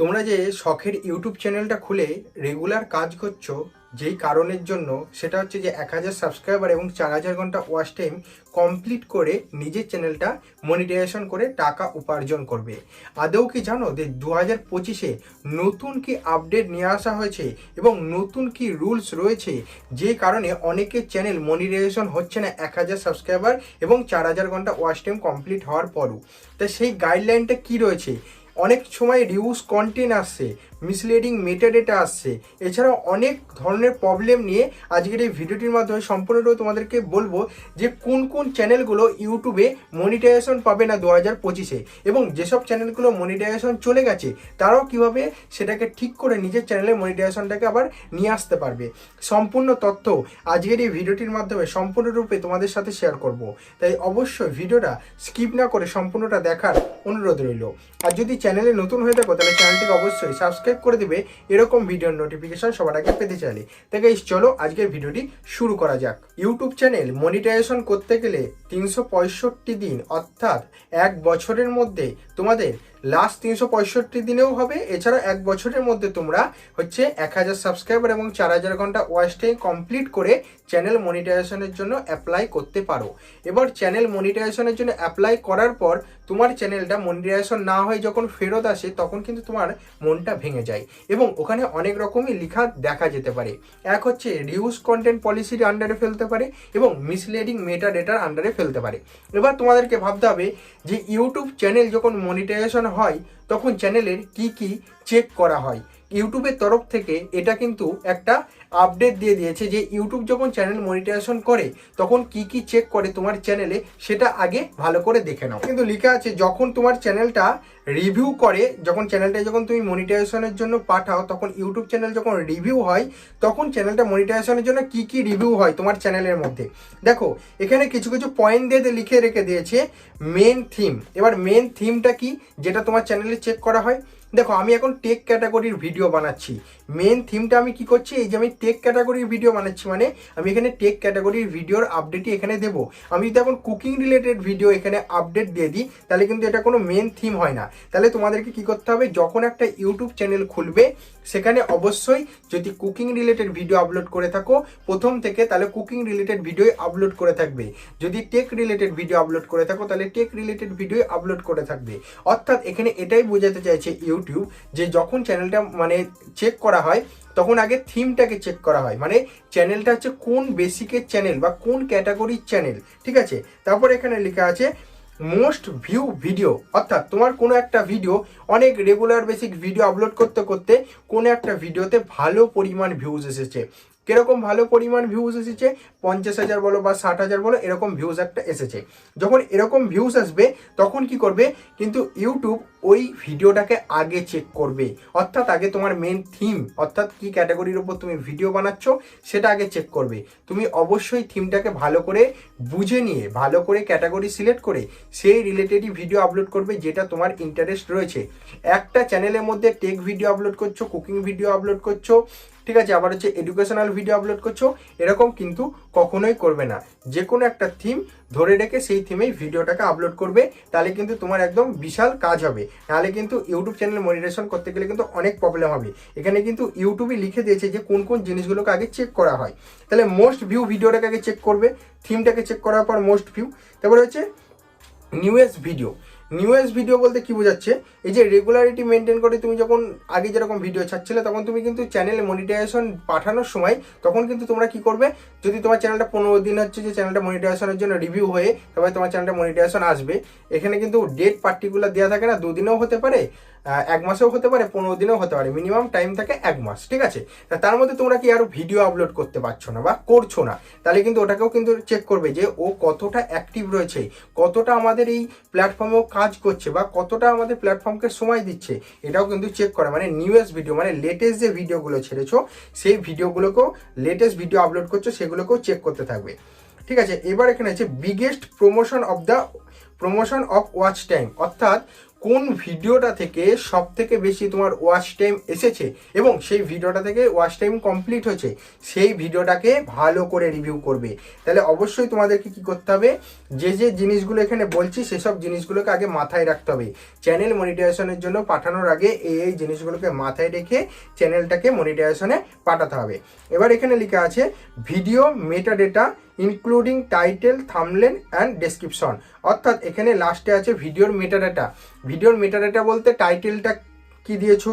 তোমরা যে শখের ইউটিউব চ্যানেলটা খুলে রেগুলার কাজ করছ, যেই কারণের জন্য সেটা হচ্ছে যে এক হাজার সাবস্ক্রাইবার এবং চার হাজার ঘণ্টা ওয়াচ টাইম কমপ্লিট করে নিজের চ্যানেলটা মনিটাইজেশন করে টাকা উপার্জন করবে। আদৌ কি জানো যে দু হাজার পঁচিশে নতুন কি আপডেট নিয়ে আসা হয়েছে এবং নতুন কি রুলস রয়েছে, যে কারণে অনেকের চ্যানেল মনিটাইজেশন হচ্ছে না এক হাজার সাবস্ক্রাইবার এবং চার হাজার ঘণ্টা ওয়াচ টাইম কমপ্লিট হওয়ার পরও। তা সেই গাইডলাইনটা কি রয়েছে? অনেক সময় রিউজ কন্টেন্ট আসছে মিসলিডিং মেটাডেটা আসছে। এছাড়াও অনেক ধরনের প্রবলেম নিয়ে আজকের এই ভিডিওটির মাধ্যমে সম্পূর্ণরূপে তোমাদেরকে বলব যে কোন কোন চ্যানেলগুলো ইউটিউবে মনিটাইজেশন পাবে না দু হাজার পঁচিশে। এবং যেসব চ্যানেলগুলো মনিটাইজেশন চলে গেছে, তারাও কীভাবে সেটাকে ঠিক করে নিজের চ্যানেলের মনিটাইজেশনটাকে আবার নিয়ে আসতে পারবে। সম্পূর্ণ তথ্য আজকের এই ভিডিওটির মাধ্যমে সম্পূর্ণরূপে তোমাদের সাথে শেয়ার করব। তাই অবশ্যই ভিডিওটা স্কিপ না করে সম্পূর্ণটা দেখার অনুরোধ রইল। আর যদি চ্যানেলে নতুন হয়ে থাকো, তাহলে চ্যানেলটিকে অবশ্যই সাবস্ক্রাইব করে দেবে, এরকম ভিডিওর নোটিফিকেশন সবার আগে পেতে চাইলে। তাই চলো আজকের ভিডিওটি শুরু করা যাক। ইউটিউব চ্যানেল মনিটাইজেশন করতে গেলে তিনশো পঁয়ষট্টি দিন, অর্থাৎ এক বছরের মধ্যে তোমাদের লাস্ট তিনশো পঁয়ষট্টি দিনেও হবে। এছাড়া এক বছরের মধ্যে তোমরা হচ্ছে এক হাজার সাবস্ক্রাইবার এবং চার হাজার ঘণ্টা ওয়াচ টাইম কমপ্লিট করে চ্যানেল মনিটাইজেশনের জন্য অ্যাপ্লাই করতে পারো। এবার চ্যানেল মনিটাইজেশনের জন্য অ্যাপ্লাই করার পর তোমার চ্যানেলটা মনিটাইজেশন না হয়ে যখন ফেরত আসে, তখন কিন্তু তোমার মনটা ভেঙে যায় এবং ওখানে অনেক রকমই লেখা দেখা যেতে পারে। এক হচ্ছে রিউজ কন্টেন্ট পলিসির আন্ডারে ফেলতে পারে এবং মিসলিডিং মেটা ডেটার আন্ডারে ফেলতে পারে। এবার তোমাদেরকে ভাবতে হবে যে ইউটিউব চ্যানেল যখন মনিটাইজেশন হয় তখন চ্যানেলের কি কি চেক করা হয়। ইউটিউবের তরফ থেকে এটা কিন্তু একটা আপডেট দিয়ে দিয়েছে যে ইউটিউব যখন চ্যানেল মনিটাইজেশন করে, তখন কি কি চেক করে তোমার চ্যানেলে সেটা আগে ভালো করে দেখে নাও। কিন্তু লেখা আছে, যখন তোমার চ্যানেলটা রিভিউ করে, যখন চ্যানেলটা যখন তুমি মনিটাইজেশনের জন্য পাঠাও, তখন ইউটিউব চ্যানেল যখন রিভিউ হয়, তখন চ্যানেলটা মনিটাইজেশনের জন্য কি কি রিভিউ হয় তোমার চ্যানেলের মধ্যে। দেখো, এখানে কিছু কিছু পয়েন্ট দিয়ে লিখে রেখে দিয়েছে মেন থিম এবার মেন থিমটা কি? যেটা তোমার চ্যানেলে চেক করা হয়। দেখো, আমি এখন টেক ক্যাটাগরির ভিডিও বানাচ্ছি। মেন থিমটা আমি কি করছি? এই যে আমি টেক ক্যাটাগরির ভিডিও বানাচ্ছি মানে আমি এখানে টেক ক্যাটাগরির ভিডিওর আপডেটই এখানে দেবো। আমি যদি এখন কুকিং রিলেটেড ভিডিও এখানে আপডেট দিয়ে দিই, তাহলে কিন্তু এটা কোনো মেন থিম হয় না। তাহলে তোমাদেরকে কি করতে হবে? যখন একটা ইউটিউব চ্যানেল খুলবে, সেখানে অবশ্যই যদি কুকিং রিলেটেড ভিডিও আপলোড করে থাকো, প্রথম থেকে তাহলে কুকিং রিলেটেড ভিডিও আপলোড করে থাকবে। যদি টেক রিলেটেড ভিডিও আপলোড করে থাকো, তাহলে টেক রিলেটেড ভিডিও আপলোড করে থাকবে। অর্থাৎ এখানে এটাই বোঝাতে চাইছে ইউটিউব যে যখন চ্যানেলটা মানে চেক করা হয়, তখন আগে থিমটাকে চেক করা হয়। মানে চ্যানেলটা হচ্ছে কোন বেসিকের চ্যানেল বা কোন ক্যাটাগরির চ্যানেল ঠিক আছে? তারপর এখানে লেখা আছে মোস্ট ভিউ ভিডিও অর্থাৎ তোমার কোনো একটা ভিডিও অনেক রেগুলার বেসিক ভিডিও আপলোড করতে করতে কোনো একটা ভিডিওতে ভালো পরিমাণ ভিউজ এসেছে। কীরকম ভালো পরিমাণ ভিউজ এসেছে? পঞ্চাশ হাজার বলো বা ষাট হাজার বলো, এরকম ভিউজ একটা এসেছে। যখন এরকম ভিউজ আসবে, তখন কি করবে? কিন্তু ইউটিউব ওই ভিডিওটাকে আগে চেক করবে। অর্থাৎ আগে তোমার মেন থিম অর্থাৎ কি ক্যাটাগরির উপর তুমি ভিডিও বানাচ্ছ, সেটা আগে চেক করবে। তুমি অবশ্যই থিমটাকে ভালো করে বুঝে নিয়ে, ভালো করে ক্যাটাগরি সিলেক্ট করে, সেই রিলেটেডই ভিডিও আপলোড করবে, যেটা তোমার ইন্টারেস্ট রয়েছে। একটা চ্যানেলের মধ্যে টেক ভিডিও আপলোড করছ কুকিং ভিডিও আপলোড করছ ঠিক আছে, আবার হচ্ছে এডুকেশনাল ভিডিও আপলোড করছ, এরকম কিন্তু কখনোই করবে না। যে কোনো একটা থিম ধরে রেখে সেই থিমেই ভিডিওটাকে আপলোড করবে, তাহলে কিন্তু তোমার একদম বিশাল কাজ হবে। নাহলে কিন্তু ইউটিউব চ্যানেল মনিটেশন করতে গেলে কিন্তু অনেক প্রবলেম হবে। এখানে কিন্তু ইউটিউবে লিখে দিয়েছে যে কোন কোন জিনিসগুলোকে আগে চেক করা হয়। তাহলে মোস্ট ভিউ ভিডিওটাকে আগে চেক করবে থিমটাকে চেক করার পর মোস্ট ভিউ তারপরে হচ্ছে নিউয়েস্ট ভিডিও নিউয়েস্ট ভিডিও বলতে কি বোঝাচ্ছে? এই যে রেগুলারিটি মেনটেন করে তুমি যখন আগে যেরকম ভিডিও ছাড়ছিলে, তখন তুমি কিন্তু চ্যানেলে মনিটাইজেশন পাঠানোর সময় তখন কিন্তু তোমরা কি করবে? যদি তোমার চ্যানেলটা পনেরো দিন হচ্ছে, যে চ্যানেলটা মনিটাইজেশনের জন্য রিভিউ হয়ে তবে তোমার চ্যানেলটা মনিটাইজেশন আসবে। এখানে কিন্তু ডেট পার্টিকুলার দেওয়া থাকে না, দুদিনেও হতে পারে। এক মাসেও হতে পারে, পনেরো দিনেও হতে পারে। মিনিমাম টাইম থাকে এক মাস, ঠিক আছে? তার মধ্যে তোমরা কি আরও ভিডিও আপলোড করতে পারছ না বা করছ না? তাহলে কিন্তু ওটাকেও কিন্তু চেক করবে যে ও কতটা অ্যাক্টিভ রয়েছে, কতটা আমাদের এই প্ল্যাটফর্মেও কাজ করছে বা কতটা আমাদের প্ল্যাটফর্মকে সময় দিচ্ছে, এটাও কিন্তু চেক করে। মানে নিউয়েস্ট ভিডিও মানে লেটেস্ট যে ভিডিওগুলো ছেড়েছো, সেই ভিডিওগুলোকেও লেটেস্ট ভিডিও আপলোড করছ, সেগুলোকেও চেক করতে থাকবে। ঠিক আছে? এবার এখানে আছে biggest promotion of the promotion of watch time অর্থাৎ কোন ভিডিওটা থেকে সব থেকে বেশি তোমার ওয়াচ টাইম এসেছে এবং সেই ভিডিওটা থেকে ওয়াচ টাইম কমপ্লিট হয়েছে, সেই ভিডিওটাকে ভালো করে রিভিউ করবে। তাহলে অবশ্যই তোমাদেরকে কি করতে হবে? যে যে জিনিসগুলো এখানে বলছি, সেসব জিনিসগুলোকে আগে মাথায় রাখতে হবে। চ্যানেল মনিটাইজেশনের জন্য পাঠানোর আগে এই এই জিনিসগুলোকে মাথায় রেখে চ্যানেলটাকে মনিটাইজেশনে পাঠাতে হবে। এবার এখানে লেখা আছে video meta data including title thumbnail and description অর্থাৎ এখানে লাস্টে আছে ভিডিওর মেটাডাটা ভিডিওর মেটাডাটা বলতে টাইটেলটা কি দিয়েছ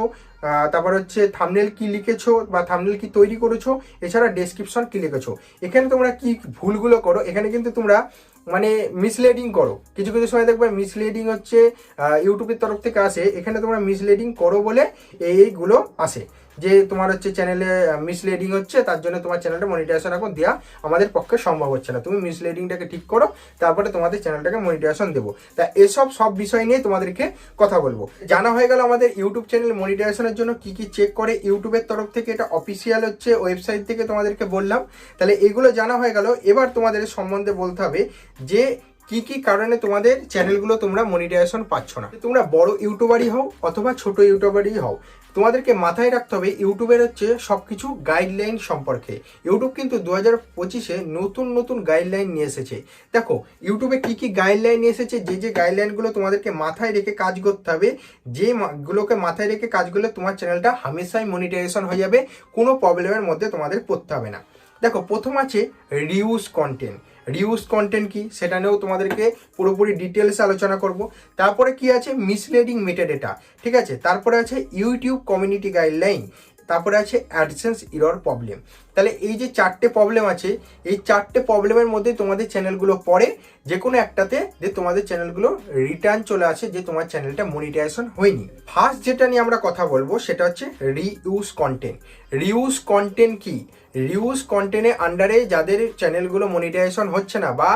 তারপর হচ্ছে থামনেল কি লিখেছো বা থামনেল কি তৈরি করেছ, এছাড়া ডেসক্রিপশন কি লিখেছো। এখানে তোমরা কি ভুলগুলো করো, এখানে কিন্তু তোমরা মানে মিসলিডিং করো। কিছু কিছু সময় দেখবে মিসলিডিং হচ্ছে ইউটিউবের তরফ থেকে আসে, এখানে তোমরা মিসলিডিং করো বলে এই এইগুলো আসে। যে তোমার হচ্ছে চ্যানেলে মিসলিডিং হচ্ছে, তার জন্য তোমার চ্যানেলটা মনিটাইজেশন এখন দেওয়া আমাদের পক্ষে সম্ভব হচ্ছে না। তুমি মিসলিডিংটাকে ঠিক করো, তারপরে তোমাদের চ্যানেলটাকে মনিটাইজেশন দেবো। তা এসব সব বিষয় নিয়ে তোমাদেরকে কথা বলব। জানা হয়ে গেল আমাদের ইউটিউব চ্যানেল মনিটাইজেশনের জন্য কি কি চেক করে। ইউটিউবের তরফ থেকে এটা অফিসিয়াল হচ্ছে ওয়েবসাইট থেকে তোমাদেরকে বললাম। তাহলে এগুলো জানা হয়ে গেল। এবার তোমাদের সম্বন্ধে বলতে হবে যে কি কি কারণে তোমাদের চ্যানেলগুলো তোমরা মনিটাইজেশন পাচ্ছ না। তোমরা বড় ইউটিউবারই হও অথবা ছোট ইউটিউবারই হও। তোমাদেরকে মাথায় রাখতে হবে, ইউটিউবের হচ্ছে সব কিছু গাইডলাইন সম্পর্কে। ইউটিউব কিন্তু দু হাজার পঁচিশে নতুন নতুন গাইডলাইন নিয়ে এসেছে। দেখো, ইউটিউবে কি কি গাইডলাইন নিয়ে এসেছে, যে যে গাইডলাইনগুলো তোমাদেরকে মাথায় রেখে কাজ করতে হবে, যে গুলোকে মাথায় রেখে কাজ করলে তোমার চ্যানেলটা হামেশাই মনিটাইজেশন হয়ে যাবে, কোনো প্রবলেমের মধ্যে তোমাদের পড়তে হবে না। দেখো, প্রথম আছে রিউজ কন্টেন্ট রিউজ কন্টেন্ট কি? সেটা নিয়েও তোমাদেরকে পুরোপুরি ডিটেলসে আলোচনা করব। তারপরে কি আছে? মিসলিডিং মেটাডেটা ঠিক আছে? তারপরে আছে ইউটিউব কমিউনিটি গাইডলাইন তারপরে আছে অ্যাডসেন্স ইরর প্রবলেম তাহলে এই যে চারটে প্রবলেম আছে, এই চারটে প্রবলেমের মধ্যে তোমাদের চ্যানেলগুলো পড়ে যে কোনো একটাতে যে তোমাদের চ্যানেলগুলো রিটার্ন চলে আসে, যে তোমার চ্যানেলটা মনিটাইজেশন হয়নি। ফার্স্ট যেটা নিয়ে আমরা কথা বলব, সেটা হচ্ছে রিউজ কন্টেন্ট রিউজ কন্টেন্ট কি? রিউজ কন্টেন্টের আন্ডারে যাদের চ্যানেলগুলো মনিটাইজেশন হচ্ছে না বা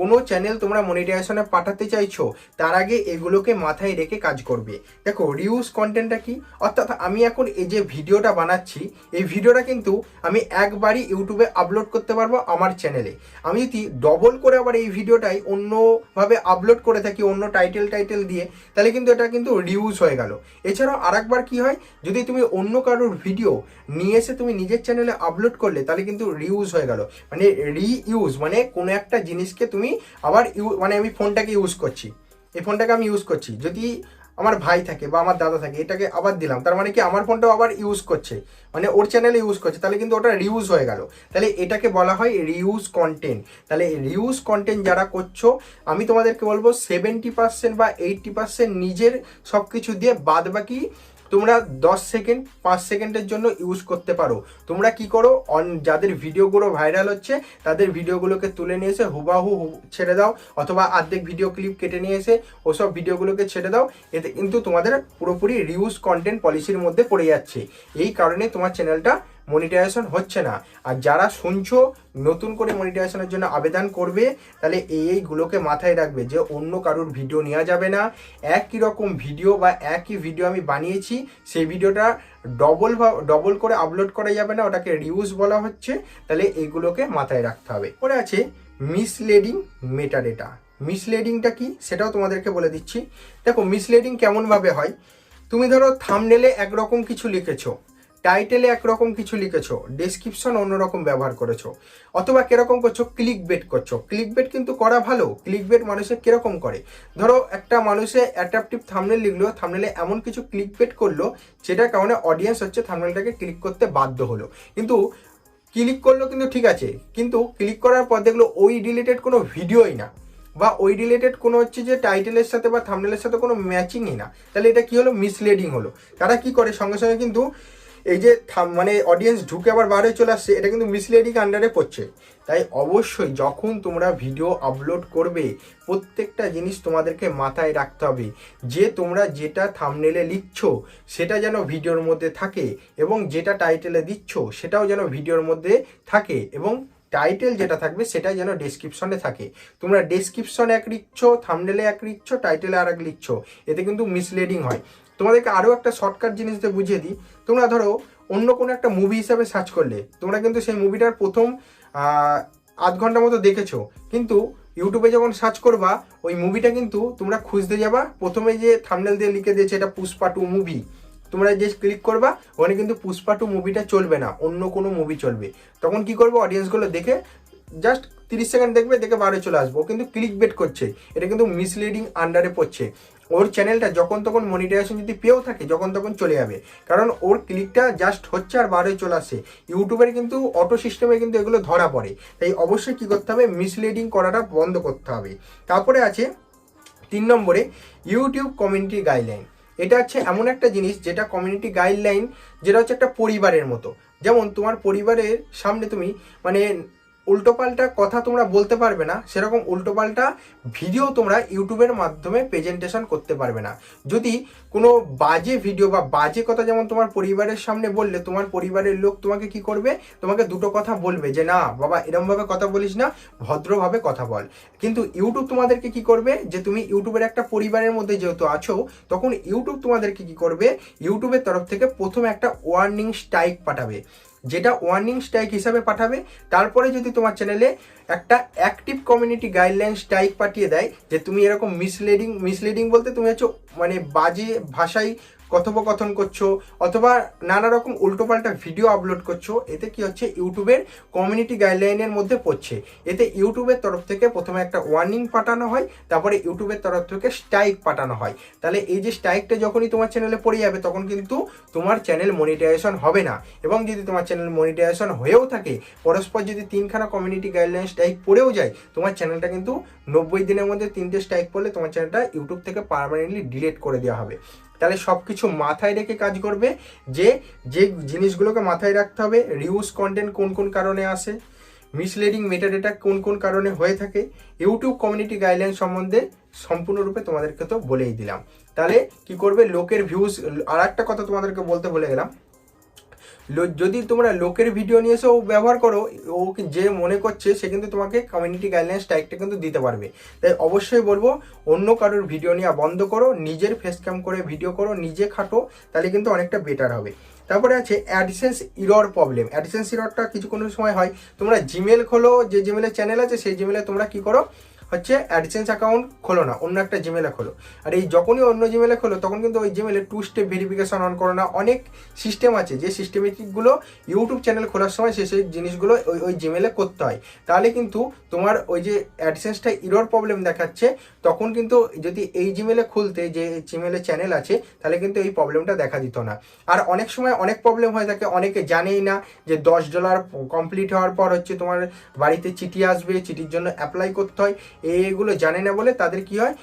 কোনো চ্যানেল তোমরা মনিটাইজেশনে পাঠাতে চাইছো, তার আগে এগুলোকে মাথায় রেখে কাজ করবে। দেখো রিউজ কন্টেন্টটা কি? অর্থাৎ আমি এখন এই যে ভিডিওটা বানাচ্ছি, এই ভিডিওটা কিন্তু আমি একবারই ইউটিউবে আপলোড করতে পারব আমার চ্যানেলে আমি যদি ডবল করে আবার এই ভিডিওটাই অন্যভাবে আপলোড করে থাকি, অন্য টাইটেল টাইটেল দিয়ে, তাহলে কিন্তু এটা কিন্তু রিউজ হয়ে গেল। এছাড়াও আরেকবার কি হয়, যদি তুমি অন্য কারোর ভিডিও নিয়ে এসে তুমি নিজের চ্যানেলে আপলোড করলে, তাহলে কিন্তু রিউজ হয়ে গেল। মানে রিইউজ মানে কোনো একটা জিনিসকে তুমি আবার ইউ মানে আমি ফোনটাকে ইউজ করছি। এই ফোনটাকে আমি ইউজ করছি। যদি আমার ভাই থাকে বা আমার দাদা থাকে, এটাকে আবার দিলাম। তার মানে কি আমার ফোনটাও আবার ইউজ করছে। মানে ওর চ্যানেলে ইউজ করছে। তাহলে কিন্তু ওটা রিউজ হয়ে গেল। তাহলে এটাকে বলা হয় রিউজ কন্টেন্ট তাহলে রিউজ কন্টেন্ট যারা করছ, আমি তোমাদেরকে বলব সেভেন্টি পার্সেন্ট বা এইটটি পার্সেন্ট নিজের সব কিছু দিয়ে বাদ বাকি তোমরা দশ সেকেন্ড, পাঁচ সেকেন্ডের জন্য ইউজ করতে পারো। তোমরা কি করো? অন যাদের ভিডিওগুলো ভাইরাল হচ্ছে, তাদের ভিডিওগুলোকে তুলে নিয়ে এসে হুবাহু ছেড়ে দাও, অথবা অর্ধেক ভিডিও ক্লিপ কেটে নিয়ে এসে ওসব ভিডিওগুলোকে ছেড়ে দাও। এতে কিন্তু তোমাদের পুরোপুরি রিউজ কন্টেন্ট পলিসির মধ্যে পড়ে যাচ্ছে। এই কারণে তোমার চ্যানেলটা মনিটাইজেশন হচ্ছে না। আর যারা শুনছো নতুন করে মনিটাইজেশনের জন্য আবেদন করবে, তাহলে এই এইগুলোকে মাথায় রাখবে যে অন্য কারোর ভিডিও নেওয়া যাবে না। একই রকম ভিডিও বা একই ভিডিও আমি বানিয়েছি, সেই ভিডিওটা ডবল ডবল করে আপলোড করা যাবে না, ওটাকে রিউজ বলা হচ্ছে। তাহলে এইগুলোকে মাথায় রাখতে হবে। পরে আছে মিসলেডিং মেটাডেটা মিসলেডিংটা কি? সেটাও তোমাদেরকে বলে দিচ্ছি। দেখো মিসলেডিং কেমনভাবে হয়? তুমি ধরো থামনেলে একরকম কিছু লিখেছো। টাইটেলে একরকম কিছু লিখেছো ডেসক্রিপশন অন্যরকম ব্যবহার করেছ, অথবা কীরকম করছ ক্লিক বেট করছ। ক্লিক বেট কিন্তু করা ভালো ক্লিক বেট মানুষে কীরকম করে? ধরো একটা মানুষে অ্যাট্রাকটিভ থামনেল লিখলো থামনেলে এমন কিছু ক্লিক বেট করল, যেটার কারণে অডিয়েন্স হচ্ছে থামনেলটাকে ক্লিক করতে বাধ্য হলো। কিন্তু ক্লিক করল কিন্তু ঠিক আছে, কিন্তু ক্লিক করার পর দেখল ওই রিলেটেড কোনো ভিডিওই না, বা ওই রিলেটেড কোনো হচ্ছে যে টাইটেলের সাথে বা থামনেলের সাথে কোনো ম্যাচিংই না। তাহলে এটা কি হলো? মিসলিডিং হলো। তারা কি করে? সঙ্গে সঙ্গে কিন্তু এই যে মানে অডিয়েন্স ঢুকে আবার বাইরে চলে আসছে, এটা কিন্তু মিসলিডিং আন্ডারে পড়ছে। তাই অবশ্যই যখন তোমরা ভিডিও আপলোড করবে, প্রত্যেকটা জিনিস তোমাদেরকে মাথায় রাখতে হবে যে তোমরা যেটা থামনেলে লিখছো, সেটা যেন ভিডিওর মধ্যে থাকে এবং যেটা টাইটেলে দিচ্ছ, সেটাও যেন ভিডিওর মধ্যে থাকে এবং টাইটেল যেটা থাকবে সেটা যেন ডেসক্রিপশনে থাকে। তোমরা ডেসক্রিপশন এক লিখছো থামনেলে এক লিখছো টাইটেলে আর এক লিখছো, এতে কিন্তু মিসলিডিং হয়। তোমাদেরকে আরও একটা শর্টকাট জিনিস দিয়ে বুঝিয়ে দিই। তোমরা ধরো, অন্য কোনো একটা মুভি হিসাবে সার্চ করলে, তোমরা কিন্তু সেই মুভিটার প্রথম আধ ঘণ্টা মতো দেখেছ। কিন্তু ইউটিউবে যখন সার্চ করবা, ওই মুভিটা কিন্তু তোমরা খুঁজতে যাবা। প্রথমে যে থামনেল দিয়ে লিখে দিয়েছে এটা পুষ্পা টু মুভি তোমরা যে ক্লিক করবা, ওখানে কিন্তু পুষ্পা টু মুভিটা চলবে না, অন্য কোনো মুভি চলবে। তখন কি করবে অডিয়েন্সগুলো দেখে জাস্ট তিরিশ সেকেন্ড দেখবে, দেখে বারে চলে আসব। কিন্তু ক্লিক বেট করছে। এটা কিন্তু মিসলিডিং আন্ডারে পড়ছে। ওর চ্যানেলটা যখন তখন মনিটাইজেশন যদি পেয়েও থাকে, যখন তখন চলে যাবে। কারণ ওর ক্লিকটা জাস্ট হচ্ছে আর বারে চলে আসে। ইউটিউবের কিন্তু অটো সিস্টেমে কিন্তু এগুলো ধরা পড়ে। তাই অবশ্যই কী করতে হবে? মিসলিডিং করাটা বন্ধ করতে হবে। তারপরে আছে তিন নম্বরে ইউটিউব কমিউনিটি গাইডলাইন এটা হচ্ছে এমন একটা জিনিস যেটা কমিউনিটি গাইডলাইন যেটা হচ্ছে একটা পরিবারের মতো। যেমন তোমার পরিবারের সামনে তুমি মানে উল্টোপাল্টা কথা তোমরা বলতে পারবে না, সেরকম উল্টোপাল্টা ভিডিও তোমরা ইউটিউবের মাধ্যমে প্রেজেন্টেশন করতে পারবে না। যদি কোনো বাজে ভিডিও বা বাজে কথা যেমন তোমার পরিবারের সামনে বললে, তোমার পরিবারের লোক তোমাকে কি করবে? তোমাকে দুটো কথা বলবে যে, না, বাবা, এরমভাবে কথা বলিস না, ভদ্রভাবে কথা বল। কিন্তু ইউটিউব তোমাদেরকে কি করবে? যে তুমি ইউটিউবের একটা পরিবারের মধ্যে যেহেতু আছো, তখন ইউটিউব তোমাদেরকে কি করবে? ইউটিউবের তরফ থেকে প্রথমে একটা ওয়ার্নিং স্ট্রাইক পাঠাবে। যেটা ওয়ার্নিং স্ট্রাইক হিসাবে পাঠাবে, তারপরে যদি তোমার চ্যানেলে একটা অ্যাক্টিভ কমিউনিটি গাইডলাইন স্ট্রাইক পাঠিয়ে দেয়, যে তুমি এরকম মিসলিডিং মিসলিডিং বলতে তুমি হচ্ছে মানে বাজে ভাষায় কথোপকথন করছ, অথবা নানা রকম উল্টোপাল্টা ভিডিও আপলোড করছ, এতে কি হচ্ছে? ইউটিউবের কমিউনিটি গাইডলাইনের মধ্যে পড়ছে। এতে ইউটিউবের তরফ থেকে প্রথমে একটা ওয়ার্নিং পাঠানো হয়, তারপরে ইউটিউবের তরফ থেকে স্ট্রাইক পাঠানো হয়। তাহলে এই যে স্ট্রাইকটা যখনই তোমার চ্যানেলে পড়ে যাবে, তখন কিন্তু তোমার চ্যানেল মনিটাইজেশন হবে না। এবং যদি তোমার চ্যানেল মনিটাইজেশন হয়েও থাকে, পরস্পর যদি তিনখানা কমিউনিটি গাইডলাইন স্ট্রাইক পড়েও যায়, তোমার চ্যানেলটা কিন্তু নব্বই দিনের মধ্যে তিনটে স্ট্রাইক পড়লে তোমার চ্যানেলটা ইউটিউব থেকে পারমানেন্টলি ডিলিট করে দেওয়া হবে। তাহলে সব কিছু মাথায় রেখে কাজ করবে যে যে জিনিসগুলোকে মাথায় রাখতে হবে রিউজ কন্টেন্ট কোন কোন কারণে আসে মিসলিডিং মেটাডেটা কোন কোন কারণে হয়ে থাকে ইউটিউব কমিউনিটি গাইডলাইন সম্বন্ধে সম্পূর্ণরূপে তোমাদেরকে তো বলেই দিলাম। তাহলে কি করবে? লোকের ভিউজ আর একটা কথা তোমাদেরকে বলতে বলে গেলাম। যদি তোমরা লোকের ভিডিও নিয়ে এসেও ব্যবহার করো, ও যে মনে করছে, সে কিন্তু তোমাকে কমিউনিটি গাইডলাইন স্ট্রাইকটা কিন্তু দিতে পারবে। তাই অবশ্যই বলব, অন্য কারোর ভিডিও নেওয়া বন্ধ করো, নিজের ফেস ক্যাম করে ভিডিও করো, নিজে খাটো, তাহলে কিন্তু অনেকটা বেটার হবে। তারপরে আছে অ্যাডিসেন্স ইরর প্রবলেম অ্যাডিসেন্স ইররটা কিছু কোনো সময় হয়। তোমরা জিমেল খোলো, যে জিমেলের চ্যানেল আছে, সেই জিমেলে তোমরা কি করো হচ্ছে অ্যাডসেন্স অ্যাকাউন্ট খোলো না, অন্য একটা জিমেলে খোলো। আর এই যখনই অন্য জিমেলে খোলো, তখন কিন্তু ওই জিমেলে টু স্টেপ ভেরিফিকেশন অন করো না। অনেক সিস্টেম আছে, যে সিস্টেমেটিকগুলো ইউটিউব চ্যানেল খোলার সময় সে সেই জিনিসগুলো ওই ওই জিমেলে করতে হয়। তাহলে কিন্তু তোমার ওই যে অ্যাডসেন্সটা ইরর প্রবলেম দেখাচ্ছে, তখন কিন্তু যদি এই জিমেলে খুলতে যে জিমেলে চ্যানেল আছে, তাহলে কিন্তু এই প্রবলেমটা দেখা দিত না। আর অনেক সময় অনেক প্রবলেম হয়ে থাকে, অনেকে জানেই না যে দশ ডলার কমপ্লিট হওয়ার পর হচ্ছে তোমার বাড়িতে চিঠি আসবে, চিঠির জন্য অ্যাপ্লাই করতে হয়। এগুলো জানে না বলে তাদের কি হয়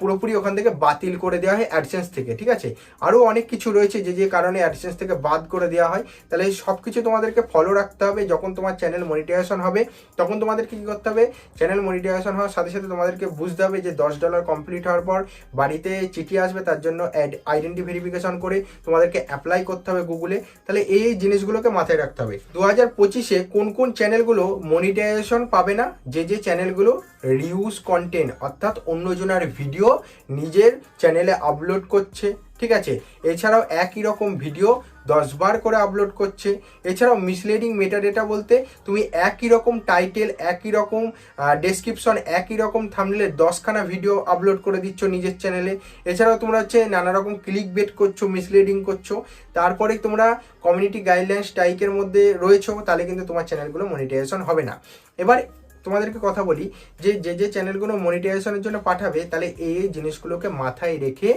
পুরোপুরি ওখান থেকে বাতিল করে দেওয়া হয় অ্যাডসেন্স থেকে, ঠিক আছে? আরও অনেক কিছু রয়েছে যে যে কারণে অ্যাডসেন্স থেকে বাদ করে দেওয়া হয়। তাহলে সব কিছু তোমাদেরকে ফলো রাখতে হবে। যখন তোমার চ্যানেল মনিটাইজেশন হবে, তখন তোমাদেরকে কী করতে হবে? চ্যানেল মনিটাইজেশন হওয়ার সাথে সাথে তোমাদেরকে বুঝতে হবে যে, দশ ডলার কমপ্লিট হওয়ার পর বাড়িতে চিঠি আসবে, তার জন্য অ্যাড আইডেন্টি ভেরিফিকেশন করে তোমাদেরকে অ্যাপ্লাই করতে হবে গুগলে তাহলে এই জিনিসগুলোকে মাথায় রাখতে হবে। দু হাজার পঁচিশে কোন কোন চ্যানেলগুলো মনিটাইজেশন পাবে না, যে যে চ্যানেলগুলো রিউজ কন্টেন্ট অর্থাৎ অন্যজনের ভিডিও নিজের চ্যানেলে আপলোড করছে, ঠিক আছে? এছাড়াও একই রকম ভিডিও দশবার করে আপলোড করছে। এছাড়াও মিসলিডিং মেটাডেটা বলতে তুমি একই রকম টাইটেল একই রকম ডেসক্রিপশন একই রকম থামলে দশখানা ভিডিও আপলোড করে দিচ্ছ নিজের চ্যানেলে এছাড়াও তোমরা হচ্ছে নানা রকম ক্লিক বেট করছ মিসলিডিং করছ। তারপরে তোমরা কমিউনিটি গাইডলাইন স্ট্রাইকের মধ্যে রয়েছো, তাহলে কিন্তু তোমার চ্যানেলগুলো মনিটাইজেশন হবে না। এবার তোমাদেরকে কথা বলি, যে যে যে চ্যানেলগুলো মনিটাইজেশনের জন্য পাঠাবে, তাহলে এই জিনিসগুলোকে মাথায় রেখে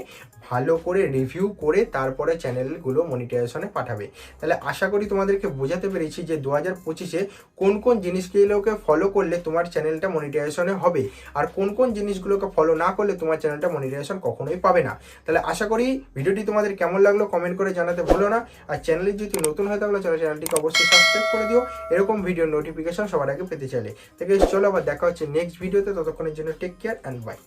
ভালো করে রিভিউ করে তারপরে চ্যানেলগুলো মনিটাইজেশনে পাঠাবে। তাহলে আশা করি তোমাদেরকে বোঝাতে পেরেছি যে দু হাজার পঁচিশে কোন কোন জিনিসগুলোকে ফলো করলে তোমার চ্যানেলটা মনিটাইজেশনে হবে, আর কোন কোন জিনিসগুলোকে ফলো না করলে তোমার চ্যানেলটা মনিটাইজেশন কখনোই পাবে না। তাহলে আশা করি ভিডিওটি তোমাদের কেমন লাগল কমেন্ট করে জানাতে ভুলো না, আর চ্যানেলে যদি নতুন হয়ে থাকলে চলো চ্যানেলটিকে অবশ্যই সাবস্ক্রাইব করে দিও। এরকম ভিডিও নোটিফিকেশন সবার আগে পেতে চাইলে। থেকে চলো আবার দেখা হচ্ছে নেক্সট ভিডিওতে ততক্ষণের জন্য টেক কেয়ার অ্যান্ড বাই